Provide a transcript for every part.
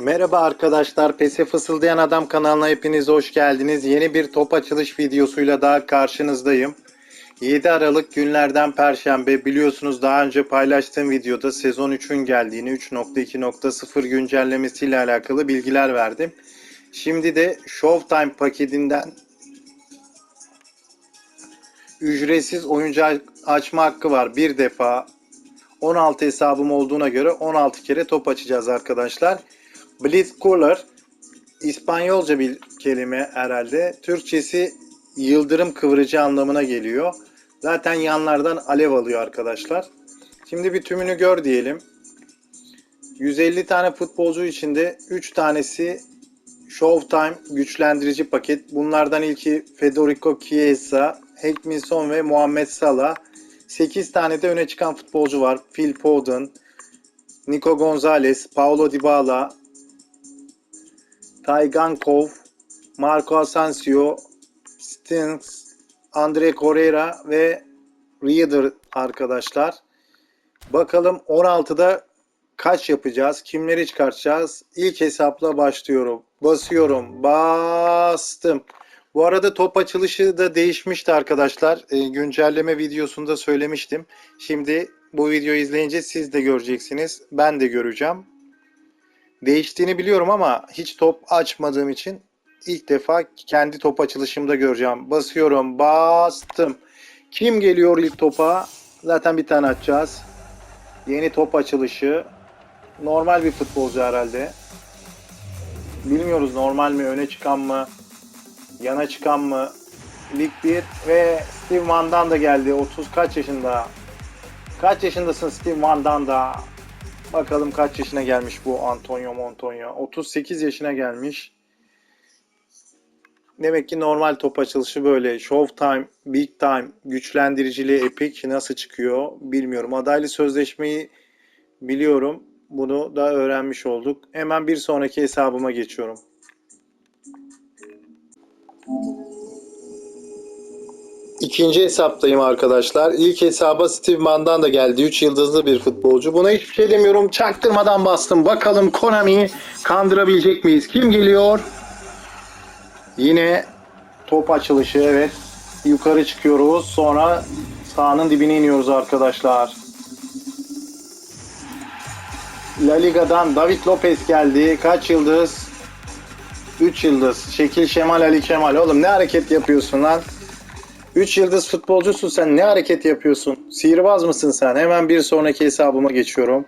Merhaba arkadaşlar, PES'e Fısıldayan Adam kanalına hepiniz hoş geldiniz. Yeni bir top açılış videosuyla daha karşınızdayım. 7 Aralık günlerden Perşembe biliyorsunuz daha önce paylaştığım videoda sezon 3'ün geldiğini 3.2.0 güncellemesiyle alakalı bilgiler verdim. Şimdi de Showtime paketinden ücretsiz oyuncu açma hakkı var. Bir defa 16 hesabım olduğuna göre 16 kere top açacağız arkadaşlar. Blitzcaller İspanyolca bir kelime herhalde. Türkçesi yıldırım kıvırıcı anlamına geliyor. Zaten yanlardan alev alıyor arkadaşlar. Şimdi bir tümünü gör diyelim. 150 tane futbolcu içinde 3 tanesi Showtime güçlendirici paket. Bunlardan ilki Federico Chiesa, Hekminson ve Muhammed Salah. 8 tane de öne çıkan futbolcu var. Phil Foden, Nico Gonzalez, Paulo Dybala, Taygankov, Marco Asensio, Stings, Andre Correa ve Reader arkadaşlar. Bakalım 16'da kaç yapacağız? Kimleri çıkartacağız? İlk hesapla başlıyorum. Basıyorum. Bastım. Bu arada top açılışı da değişmişti arkadaşlar. E, güncelleme videosunda söylemiştim. Şimdi bu videoyu izleyince siz de göreceksiniz. Ben de göreceğim. Değiştiğini biliyorum ama hiç top açmadığım için ilk defa kendi top açılışımda göreceğim. Basıyorum. Bastım. Kim geliyor ilk topa? Zaten bir tane atacağız. Yeni top açılışı. Normal bir futbolcu herhalde. Bilmiyoruz normal mi, öne çıkan mı, yana çıkan mı. Lig 1 ve Steve Van'dan da geldi. 30 kaç yaşında? Kaç yaşındasın Steve Van'dan da? Bakalım kaç yaşına gelmiş bu Antonio Montoya. 38 yaşına gelmiş. Demek ki normal top açılışı böyle. Showtime, Big Time, güçlendiriciliği Epic nasıl çıkıyor bilmiyorum. Adaylı sözleşmeyi biliyorum. Bunu da öğrenmiş olduk. Hemen bir sonraki hesabıma geçiyorum. İkinci hesaptayım arkadaşlar. İlk hesaba Steve Mann'dan da geldi. 3 yıldızlı bir futbolcu. Buna hiçbir şey demiyorum. Çaktırmadan bastım. Bakalım Konami'yi kandırabilecek miyiz? Kim geliyor? Yine top açılışı evet. Yukarı çıkıyoruz. Sonra sahanın dibine iniyoruz arkadaşlar. La Liga'dan David Lopez geldi. Kaç yıldız? 3 yıldız. Şekil Şemal Ali Kemal. Oğlum ne hareket yapıyorsun lan? 3 yıldız futbolcusun sen. Ne hareket yapıyorsun? Sihirbaz mısın sen? Hemen bir sonraki hesabıma geçiyorum.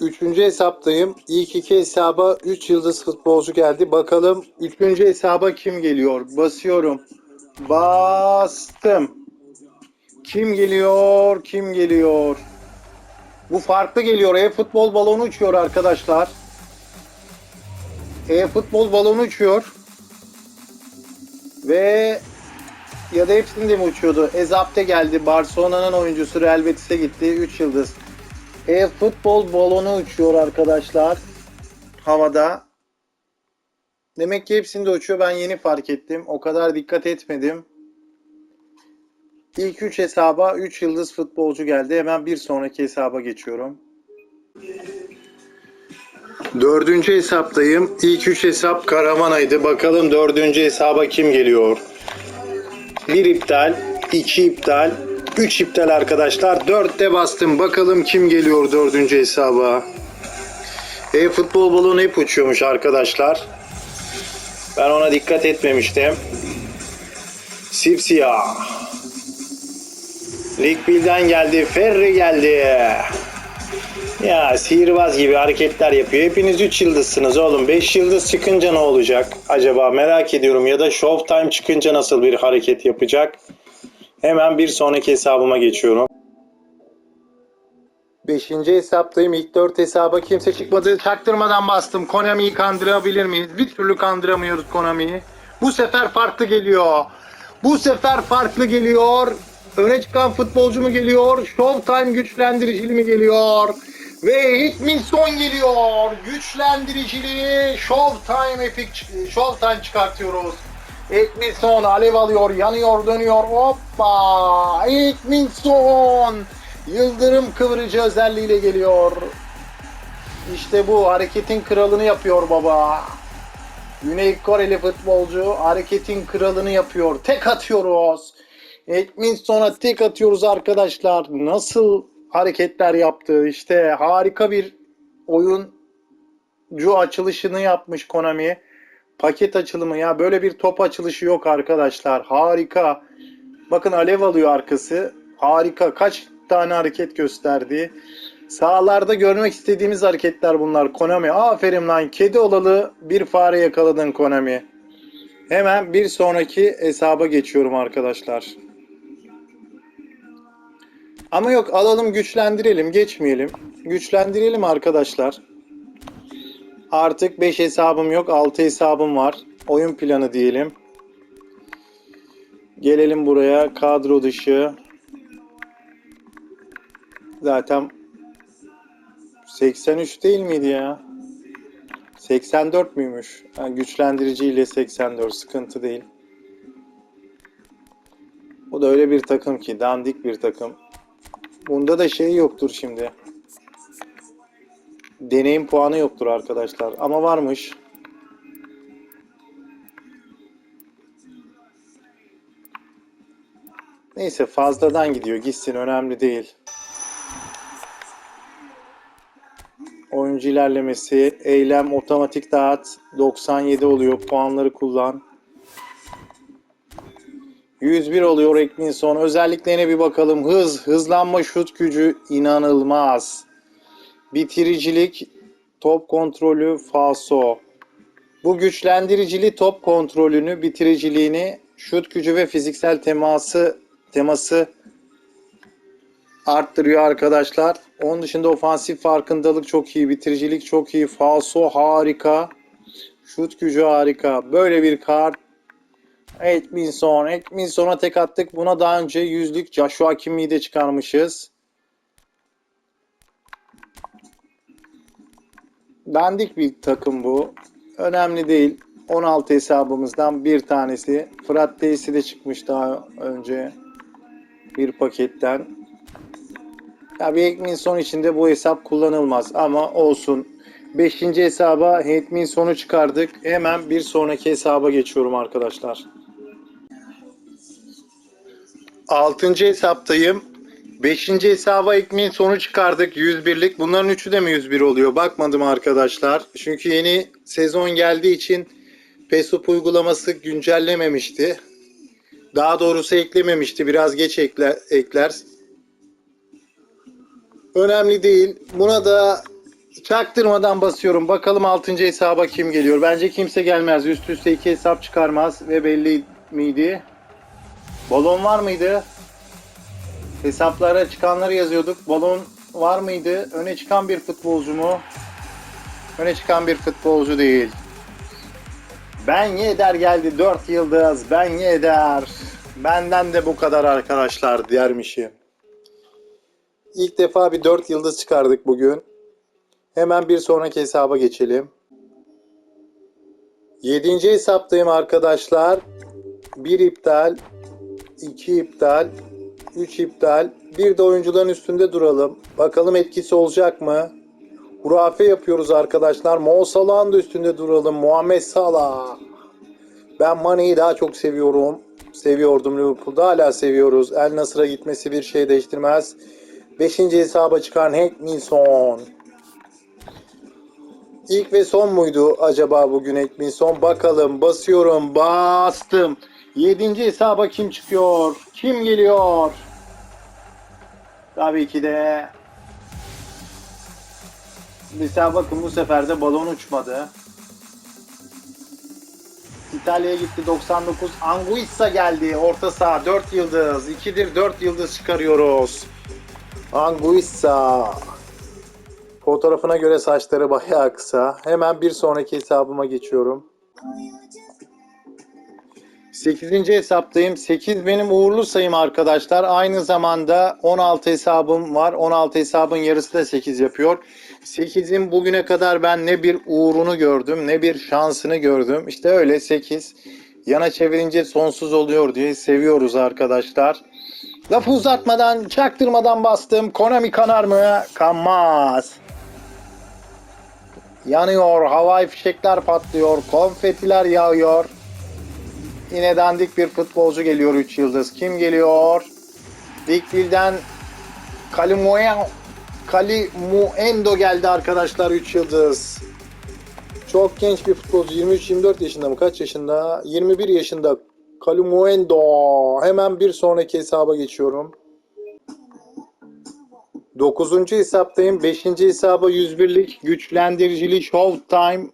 Üçüncü hesaptayım. İlk iki hesaba 3 yıldız futbolcu geldi. Bakalım üçüncü hesaba kim geliyor? Basıyorum. Bastım. Kim geliyor? Kim geliyor? Bu farklı geliyor. E-futbol balonu uçuyor arkadaşlar. E-futbol balonu uçuyor. Ve ya da hepsinde mi uçuyordu? Ezapte geldi. Barcelona'nın oyuncusu Real Betis'e gitti. 3 yıldız. E-futbol balonu uçuyor arkadaşlar. Havada. Demek ki hepsinde uçuyor. Ben yeni fark ettim. O kadar dikkat etmedim. İlk 3 hesaba 3 yıldız futbolcu geldi. Hemen bir sonraki hesaba geçiyorum. Dördüncü hesaptayım. İlk üç hesap Karamana'ydı. Bakalım dördüncü hesaba kim geliyor? Bir iptal, iki iptal, üç iptal arkadaşlar. Dörtte bastım. Bakalım kim geliyor dördüncü hesaba? E futbol balonu hep uçuyormuş arkadaşlar. Ben ona dikkat etmemiştim. Sipsiyah. Lig 1'den geldi. Ferri geldi. Ya sihirbaz gibi hareketler yapıyor. Hepiniz 3 yıldızsınız oğlum. 5 yıldız çıkınca ne olacak acaba merak ediyorum. Ya da Showtime çıkınca nasıl bir hareket yapacak? Hemen bir sonraki hesabıma geçiyorum. 5. hesaptayım. İlk 4 hesaba kimse çıkmadı. Çaktırmadan bastım. Konami'yi kandırabilir miyiz? Bir türlü kandıramıyoruz Konami'yi. Bu sefer farklı geliyor. Bu sefer farklı geliyor. Öne çıkan futbolcu mu geliyor? Showtime güçlendiricili mi geliyor? Ve Hitminson geliyor. Güçlendiricili Showtime Epic Showtime çıkartıyoruz. Hitminson alev alıyor, yanıyor, dönüyor. Hoppa! Hitminson! Yıldırım kıvırıcı özelliğiyle geliyor. İşte bu hareketin kralını yapıyor baba. Güney Koreli futbolcu hareketin kralını yapıyor. Tek atıyoruz. Edminson'a tek atıyoruz arkadaşlar. Nasıl hareketler yaptı? İşte harika bir oyuncu açılışını yapmış Konami. Paket açılımı ya böyle bir top açılışı yok arkadaşlar. Harika. Bakın alev alıyor arkası. Harika. Kaç tane hareket gösterdi. Sahalarda görmek istediğimiz hareketler bunlar Konami. Aferin lan kedi olalı bir fare yakaladın Konami. Hemen bir sonraki hesaba geçiyorum arkadaşlar. Ama yok alalım güçlendirelim geçmeyelim. Güçlendirelim arkadaşlar. Artık 5 hesabım yok 6 hesabım var. Oyun planı diyelim. Gelelim buraya kadro dışı. Zaten 83 değil miydi ya? 84 müymüş? Ha, güçlendirici ile 84 sıkıntı değil. Bu da öyle bir takım ki dandik bir takım. Bunda da şey yoktur şimdi. Deneyim puanı yoktur arkadaşlar ama varmış. Neyse fazladan gidiyor gitsin önemli değil. Oyuncu ilerlemesi, eylem otomatik dağıt 97 oluyor. Puanları kullan. 101 oluyor Ekminson. Özelliklerine bir bakalım. Hız, hızlanma, şut gücü inanılmaz. Bitiricilik, top kontrolü, falso. Bu güçlendiricili top kontrolünü, bitiriciliğini, şut gücü ve fiziksel teması teması arttırıyor arkadaşlar. Onun dışında ofansif farkındalık çok iyi, bitiricilik çok iyi, falso harika, şut gücü harika. Böyle bir kart Edminson. Edminson'a tek attık. Buna daha önce yüzlük Joshua Kimmy'yi de çıkarmışız. Dandik bir takım bu. Önemli değil. 16 hesabımızdan bir tanesi. Fırat Daisy de çıkmış daha önce bir paketten. Ya bir Ekminson içinde bu hesap kullanılmaz ama olsun. 5. hesaba Ekminson'u çıkardık. Hemen bir sonraki hesaba geçiyorum arkadaşlar. 6. hesaptayım. 5. hesaba Ekminson'u çıkardık 101'lik. Bunların üçü de mi 101 oluyor? Bakmadım arkadaşlar. Çünkü yeni sezon geldiği için Pesup uygulaması güncellememişti. Daha doğrusu eklememişti. Biraz geç ekler. ekler. Önemli değil. Buna da çaktırmadan basıyorum. Bakalım 6. hesaba kim geliyor. Bence kimse gelmez. Üst üste iki hesap çıkarmaz ve belli miydi? Balon var mıydı? Hesaplara çıkanları yazıyorduk. Balon var mıydı? Öne çıkan bir futbolcu mu? Öne çıkan bir futbolcu değil. Ben Yeder geldi 4 yıldız. Ben Yeder. Benden de bu kadar arkadaşlar dermişim. İlk defa bir 4 yıldız çıkardık bugün. Hemen bir sonraki hesaba geçelim. 7. hesaptayım arkadaşlar. 1 iptal, 2 iptal, 3 iptal. Bir de oyuncuların üstünde duralım. Bakalım etkisi olacak mı? Hurafe yapıyoruz arkadaşlar. Mo Salah'ın da üstünde duralım. Muhammed Salah. Ben Mane'yi daha çok seviyorum. Seviyordum Liverpool'da. Hala seviyoruz. El Nasır'a gitmesi bir şey değiştirmez. Beşinci hesaba çıkan Hank Minson. İlk ve son muydu acaba bugün Hank Minson? Bakalım. Basıyorum. Bastım. Yedinci hesaba kim çıkıyor? Kim geliyor? Tabii ki de Mesela bakın bu sefer de balon uçmadı. İtalya'ya gitti 99. Anguissa geldi. Orta saha 4 yıldız. 2'dir 4 yıldız çıkarıyoruz. Anguissa. Fotoğrafına göre saçları bayağı kısa. Hemen bir sonraki hesabıma geçiyorum. 8. hesaptayım. 8 benim uğurlu sayım arkadaşlar. Aynı zamanda 16 hesabım var. 16 hesabın yarısı da 8 yapıyor. 8'in bugüne kadar ben ne bir uğrunu gördüm ne bir şansını gördüm. İşte öyle 8. Yana çevirince sonsuz oluyor diye seviyoruz arkadaşlar. Lafı uzatmadan, çaktırmadan bastım. Konami kanar mı? Kanmaz. yanıyor, havai fişekler patlıyor, konfetiler yağıyor. Yine dandik bir futbolcu geliyor 3 yıldız. Kim geliyor? Dikbil'den Kalimuendo Kalimuendo geldi arkadaşlar 3 yıldız. Çok genç bir futbolcu. 23-24 yaşında mı? Kaç yaşında? 21 yaşında. Kalimuendo. Hemen bir sonraki hesaba geçiyorum. 9. hesaptayım. 5. hesaba 101'lik güçlendiricili Showtime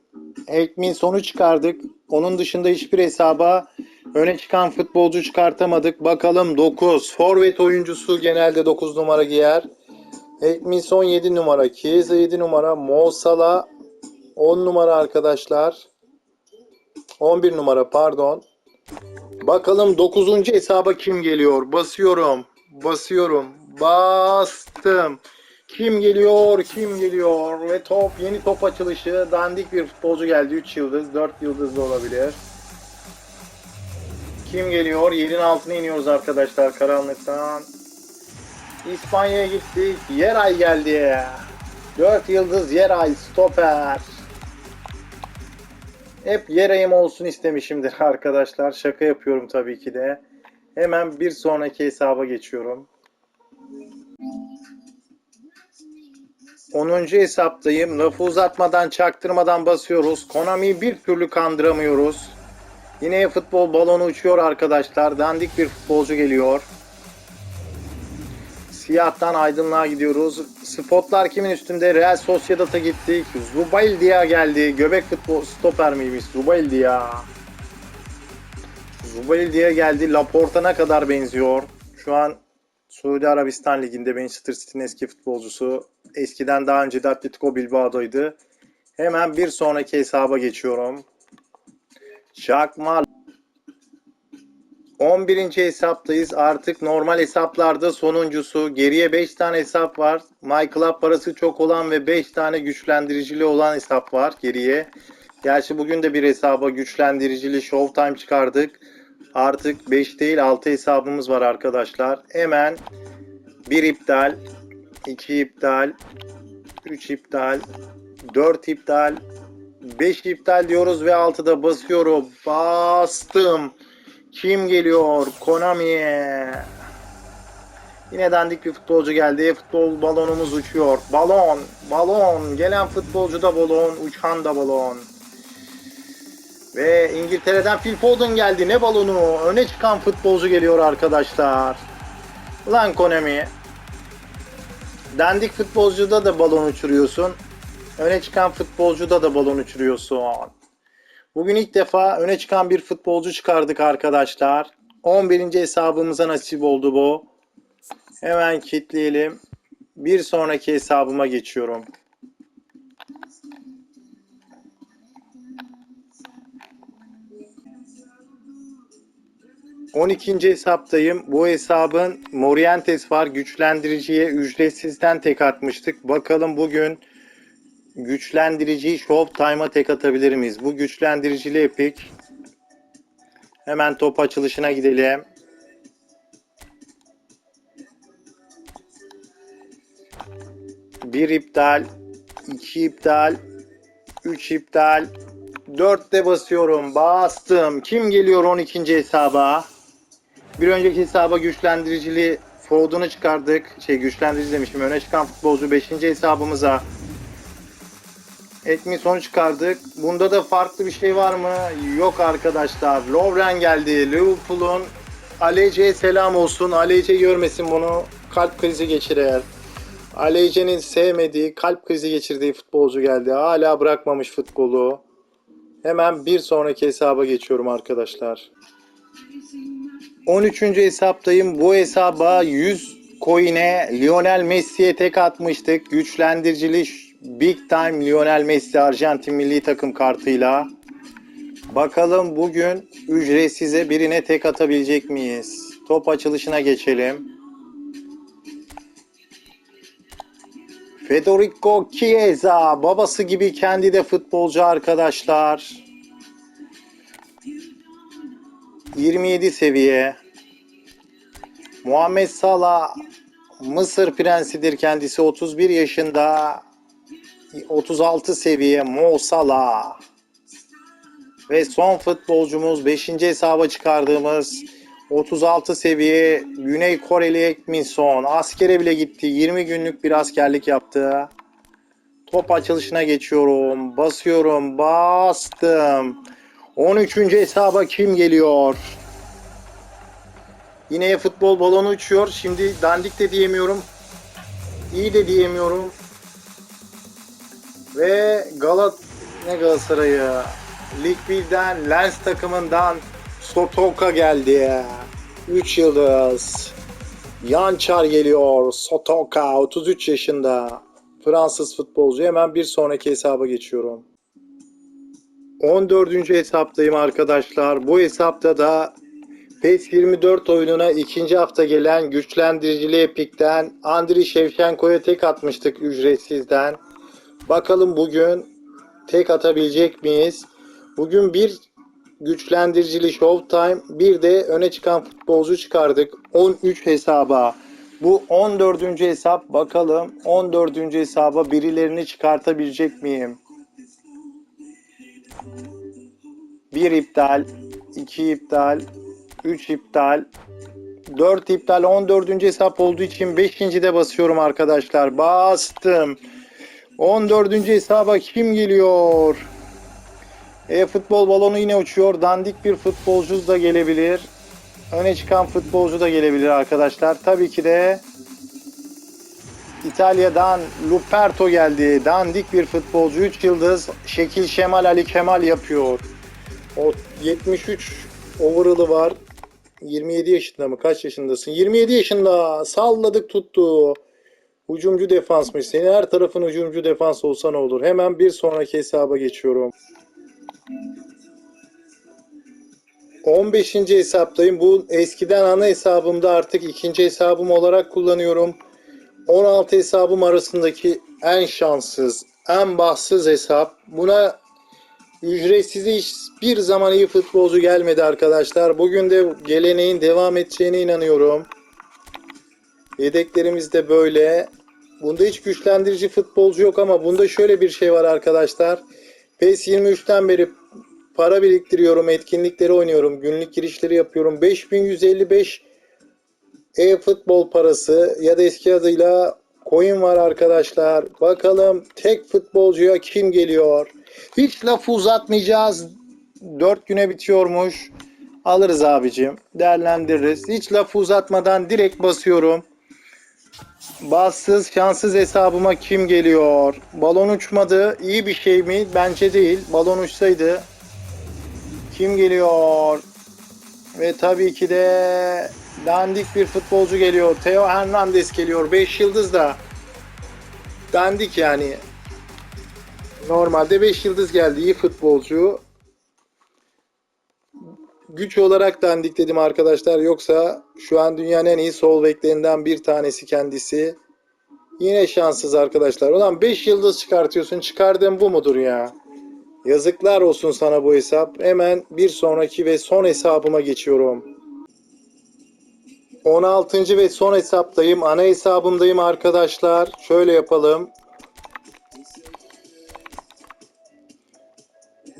Hackmin sonu çıkardık. Onun dışında hiçbir hesaba öne çıkan futbolcu çıkartamadık. Bakalım 9. Forvet oyuncusu genelde 9 numara giyer. Hackminson 7 numara. Chiesa 7 numara. Mo Salah 10 numara arkadaşlar. 11 numara pardon. Bakalım 9. hesaba kim geliyor? Basıyorum. Basıyorum. Bastım. Kim geliyor? Kim geliyor? Ve top yeni top açılışı. Dandik bir futbolcu geldi. 3 yıldız, 4 yıldız da olabilir. Kim geliyor? Yerin altına iniyoruz arkadaşlar karanlıktan. İspanya'ya gittik. Yeray geldi. 4 yıldız Yeray stoper. Hep Yeray'ım olsun istemişimdir arkadaşlar. Şaka yapıyorum tabii ki de. Hemen bir sonraki hesaba geçiyorum. 10. hesaptayım. Lafı uzatmadan çaktırmadan basıyoruz. Konami'yi bir türlü kandıramıyoruz. Yine futbol balonu uçuyor arkadaşlar. Dandik bir futbolcu geliyor. Siyahtan aydınlığa gidiyoruz. Spotlar kimin üstünde? Real Sociedad'a gittik. Zubaildia geldi. Göbek futbol stoper miymiş? Zubaildia. Zubaildia geldi. Laporta ne kadar benziyor. Şu an Suudi Arabistan Ligi'nde Manchester City'nin eski futbolcusu. Eskiden daha önce de Atletico Bilbao'daydı. Hemen bir sonraki hesaba geçiyorum. Çakma 11. hesaptayız. Artık normal hesaplarda sonuncusu. Geriye 5 tane hesap var. MyClub parası çok olan ve 5 tane güçlendiricili olan hesap var geriye. Gerçi bugün de bir hesaba güçlendiricili Showtime çıkardık. Artık 5 değil 6 hesabımız var arkadaşlar. Hemen 1 iptal, 2 iptal, 3 iptal, 4 iptal, 5 iptal diyoruz ve 6'da basıyorum. Bastım. Kim geliyor? Konami'ye. Yine dandik bir futbolcu geldi. Futbol balonumuz uçuyor. Balon, balon. Gelen futbolcu da balon, uçan da balon. Ve İngiltere'den Phil Foden geldi. Ne balonu? Öne çıkan futbolcu geliyor arkadaşlar. Ulan Konami. Dandik futbolcuda da balon uçuruyorsun. Öne çıkan futbolcuda da balon uçuruyorsun. Bugün ilk defa öne çıkan bir futbolcu çıkardık arkadaşlar. 11. hesabımıza nasip oldu bu. Hemen kilitleyelim. Bir sonraki hesabıma geçiyorum. On ikinci hesaptayım. Bu hesabın Morientes var. Güçlendiriciye ücretsizden tek atmıştık. Bakalım bugün güçlendiriciyi Showtime'a tek atabilir miyiz? Bu güçlendiricili Epic. Hemen top açılışına gidelim. Bir iptal, iki iptal, üç iptal, dörtte basıyorum. Bastım. Kim geliyor 12. hesaba? Bir önceki hesaba güçlendiricili Foden'ı çıkardık. Şey güçlendirici demişim. Öne çıkan futbolcu 5. hesabımıza Ekmi sonuç çıkardık. Bunda da farklı bir şey var mı? Yok arkadaşlar. Lovren geldi. Liverpool'un Alece'ye selam olsun. Alece görmesin bunu. Kalp krizi geçirir. Alece'nin sevmediği, kalp krizi geçirdiği futbolcu geldi. Hala bırakmamış futbolu. Hemen bir sonraki hesaba geçiyorum arkadaşlar. 13. hesaptayım. Bu hesaba 100 coin'e Lionel Messi'ye tek atmıştık. Güçlendiricili Big Time Lionel Messi Arjantin milli takım kartıyla. Bakalım bugün ücretsize birine tek atabilecek miyiz? Top açılışına geçelim. Federico Chiesa babası gibi kendi de futbolcu arkadaşlar. 27 seviye. Muhammed Salah Mısır prensidir kendisi 31 yaşında. 36 seviye Mo Salah. Ve son futbolcumuz 5. hesaba çıkardığımız 36 seviye Güney Koreli Ekminson. Askere bile gitti. 20 günlük bir askerlik yaptı. Top açılışına geçiyorum. Basıyorum. Bastım. 13. hesaba kim geliyor? Yine futbol balonu uçuyor. Şimdi dandik de diyemiyorum. İyi de diyemiyorum. Ve Galat ne Galatasaray'ı? Lig 1'den Lens takımından Sotoka geldi. 3 yıldız. Yançar geliyor. Sotoka 33 yaşında. Fransız futbolcu. Hemen bir sonraki hesaba geçiyorum. 14. hesaptayım arkadaşlar. Bu hesapta da PES 24 oyununa ikinci hafta gelen güçlendiricili Epic'ten Andriy Shevchenko'ya tek atmıştık ücretsizden. Bakalım bugün tek atabilecek miyiz? Bugün bir güçlendiricili Showtime bir de öne çıkan futbolcu çıkardık. 13 hesaba. Bu 14. hesap bakalım 14. hesaba birilerini çıkartabilecek miyim? Bir iptal, iki iptal, 3 iptal, 4 iptal 14. hesap olduğu için 5. de basıyorum arkadaşlar. Bastım. 14. hesaba kim geliyor? E futbol balonu yine uçuyor. Dandik bir futbolcu da gelebilir. Öne çıkan futbolcu da gelebilir arkadaşlar. Tabii ki de İtalya'dan Luperto geldi. Dandik bir futbolcu. 3 yıldız. Şekil Şemal Ali Kemal yapıyor. O 73 overall'ı var. 27 yaşında mı? Kaç yaşındasın? 27 yaşında. Salladık tuttu. Hücumcu defansmış. Senin her tarafın hücumcu defans olsa ne olur? Hemen bir sonraki hesaba geçiyorum. 15. hesaptayım. Bu eskiden ana hesabımda artık ikinci hesabım olarak kullanıyorum. 16 hesabım arasındaki en şanssız, en bahtsız hesap. Buna ücretsiz hiçbir zaman iyi futbolcu gelmedi arkadaşlar. Bugün de geleneğin devam edeceğine inanıyorum. Yedeklerimiz de böyle. Bunda hiç güçlendirici futbolcu yok ama bunda şöyle bir şey var arkadaşlar. PES 23'ten beri para biriktiriyorum, etkinlikleri oynuyorum, günlük girişleri yapıyorum. 5155 e-futbol parası ya da eski adıyla coin var arkadaşlar. Bakalım tek futbolcuya kim geliyor? Hiç lafı uzatmayacağız. 4 güne bitiyormuş. Alırız abicim. Değerlendiririz. Hiç lafı uzatmadan direkt basıyorum. Bassız, şanssız hesabıma kim geliyor? Balon uçmadı. İyi bir şey mi? Bence değil. Balon uçsaydı. Kim geliyor? Ve tabii ki de dandik bir futbolcu geliyor. Theo Hernandez geliyor. 5 yıldız da. Dandik yani. Normalde 5 yıldız geldi. İyi futbolcu. Güç olarak dandik dedim arkadaşlar. Yoksa şu an dünyanın en iyi sol beklerinden bir tanesi kendisi. Yine şanssız arkadaşlar. Ulan 5 yıldız çıkartıyorsun. Çıkardığın bu mudur ya? Yazıklar olsun sana bu hesap. Hemen bir sonraki ve son hesabıma geçiyorum. 16. ve son hesaptayım. Ana hesabımdayım arkadaşlar. Şöyle yapalım.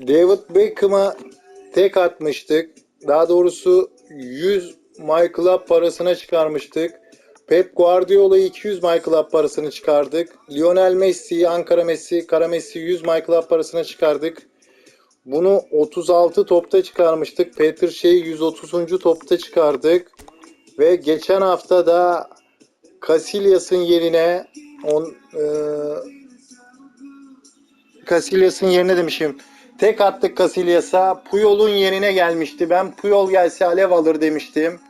David Beckham'a tek atmıştık. Daha doğrusu 100 My Club parasına çıkarmıştık. Pep Guardiola'yı 200 My Club parasını çıkardık. Lionel Messi'yi Ankara Messi, Kara Messi 100 My Club parasına çıkardık. Bunu 36 topta çıkarmıştık. Peter Şey'i 130. topta çıkardık. Ve geçen hafta da Casillas'ın yerine on, e, Casillas'ın yerine demişim. Tek attık Casillas'a. Puyol'un yerine gelmişti. Ben Puyol gelse alev alır demiştim.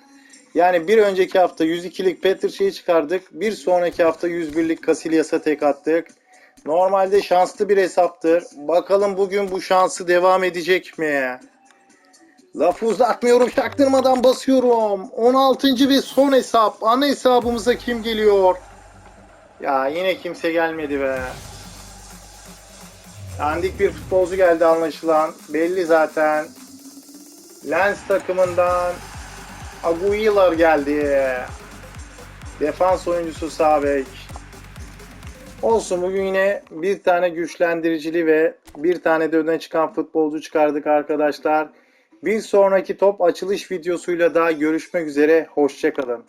Yani bir önceki hafta 102'lik Peter şeyi çıkardık. Bir sonraki hafta 101'lik Casillas'a tek attık. Normalde şanslı bir hesaptır. Bakalım bugün bu şansı devam edecek mi? Lafı uzatmıyorum çaktırmadan basıyorum. 16. ve son hesap. Ana hesabımıza kim geliyor? Ya yine kimse gelmedi be. Dandik bir futbolcu geldi anlaşılan. Belli zaten. Lens takımından Aguilar geldi. Defans oyuncusu Sabek. Olsun bugün yine bir tane güçlendiricili ve bir tane de öne çıkan futbolcu çıkardık arkadaşlar. Bir sonraki top açılış videosuyla daha görüşmek üzere. Hoşçakalın.